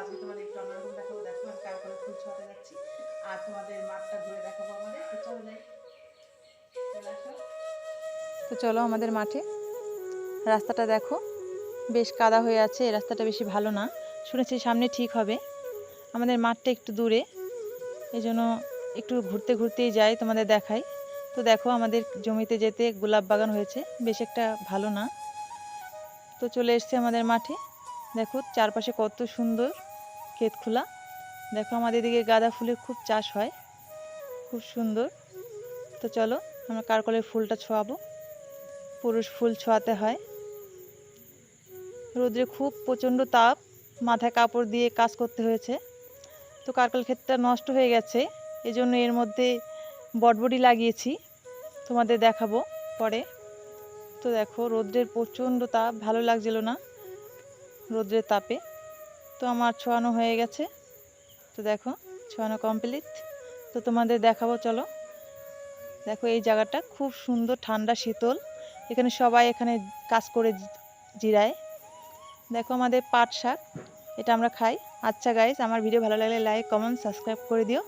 আজকে তোমাদের একটু অন্যরকম দেখাবো। দেখো, আমি করে ফুল ছড়াতে যাচ্ছি। আর তোমাদের মাঠটা ঘুরে দেখাবো আমাদের। তো চলো যাই। তো চলো আমাদের মাঠে। রাস্তাটা দেখো, বেশ কাদা হয়ে আছে। এই রাস্তাটা বেশি ভালো না। শুনেছি সামনে ঠিক হবে। আমাদের মাঠটা একটু দূরে। এই জন্য একটু ঘুরতে ঘুরতেই যাই, তোমাদের দেখাই। তো দেখো, আমাদের জমিতে যেতে গোলাপ বাগান হয়েছে। বেশ একটা ভালো না। তো চলে এসছে আমাদের মাঠে। দেখো, চারপাশে কত সুন্দর ক্ষেত খোলা। দেখো আমাদের এদিকে গাঁদা ফুলের খুব চাষ হয়। খুব সুন্দর। তো চলো, আমরা কারকলের ফুলটা ছোঁয়াবো। পুরুষ ফুল ছোঁয়াতে হয়। রোদ্রে খুব প্রচণ্ড তাপ, মাথায় কাপড় দিয়ে কাজ করতে হয়েছে। তো কারকল ক্ষেতটা নষ্ট হয়ে গেছে। এই জন্য এর মধ্যে বটবডি লাগিয়েছি। তোমাদের দেখাবো পরে। তো দেখো, রোদ্রের প্রচণ্ড তাপ, ভালো লাগছিল না রোদ্রের তাপে। তো আমার ছোয়ানো হয়ে গেছে। তো দেখো, ছোয়ানো কমপ্লিট তো তোমাদের দেখাবো, চলো। দেখো, এই জায়গাটা খুব সুন্দর, ঠান্ডা, শীতল। এখানে সবাই এখানে কাজ করে জিরায়। দেখো, আমাদের পাট শাক, এটা আমরা খাই। আচ্ছা গাইজ আমার ভিডিও ভালো লাগলে লাইক কমেন্ট সাবস্ক্রাইব করে দিও।